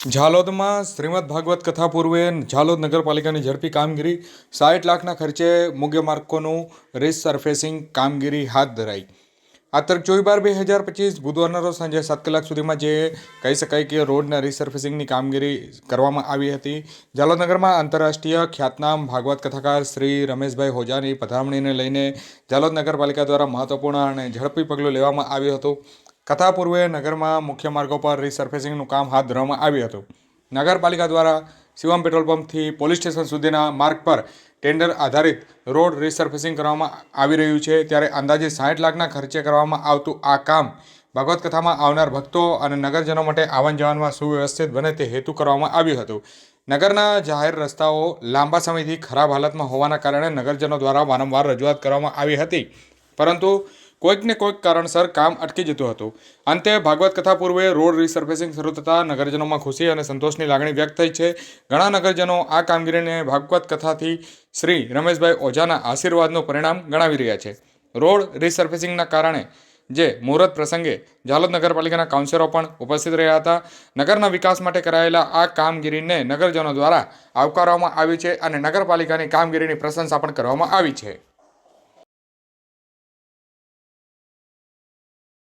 ઝાલોદમાં શ્રીમદ ભાગવત કથા પૂર્વે ઝાલોદ નગરપાલિકાની ઝડપી કામગીરી સાઠ લાખના ખર્ચે મુખ્ય માર્ગોનું સરફેસિંગ કામગીરી હાથ ધરાઈ. આ તરફ ચોવીસ બાર બે હજાર પચીસ બુધવારના રોજ સાંજે સાત કલાક સુધીમાં જે કહી શકાય કે રોડના રિસર્ફેસિંગની કામગીરી કરવામાં આવી હતી. ઝાલોદ નગરમાં આંતરરાષ્ટ્રીય ખ્યાતનામ ભાગવત કથાકાર શ્રી રમેશભાઈ હોજાની પધરામણીને લઈને ઝાલોદ નગરપાલિકા દ્વારા મહત્વપૂર્ણ અને ઝડપી પગલું લેવામાં આવ્યું હતું. કથા પૂર્વે નગરમાં મુખ્ય માર્ગો પર રીસર્ફેસિંગનું કામ હાથ ધરવામાં આવ્યું હતું. નગરપાલિકા દ્વારા શિવમ પેટ્રોલ પંપથી પોલીસ સ્ટેશન સુધીના માર્ગ પર ટેન્ડર આધારિત રોડ રીસર્ફેસિંગ કરવામાં આવી રહ્યું છે. ત્યારે અંદાજે સાઠ લાખના ખર્ચે કરવામાં આવતું આ કામ ભગવત કથામાં આવનાર ભક્તો અને નગરજનો માટે આવન જવાનમાં સુવ્યવસ્થિત બને તે હેતુ કરવામાં આવ્યું હતું. નગરના જાહેર રસ્તાઓ લાંબા સમયથી ખરાબ હાલતમાં હોવાના કારણે નગરજનો દ્વારા વારંવાર રજૂઆત કરવામાં આવી હતી. પરંતુ કોઈક ને કોઈક કારણસર કામ અટકી જતું હતું. અંતે ભાગવત કથા પૂર્વે રોડ રિસર્ફેસિંગ શરૂ થતાં નગરજનોમાં ખુશી અને સંતોષની લાગણી વ્યક્ત થઈ છે. ઘણા નગરજનો આ કામગીરીને ભાગવત કથાથી શ્રી રમેશભાઈ ઓઝાના આશીર્વાદનું પરિણામ ગણાવી રહ્યા છે. રોડ રિસર્ફેસિંગના કારણે જે મુહૂર્ત પ્રસંગે ઝાલોદ નગરપાલિકાના કાઉન્સિલરો પણ ઉપસ્થિત રહ્યા હતા. નગરના વિકાસ માટે કરાયેલા આ કામગીરીને નગરજનો દ્વારા આવકારવામાં આવી છે અને નગરપાલિકાની કામગીરીની પ્રશંસા પણ કરવામાં આવી છે.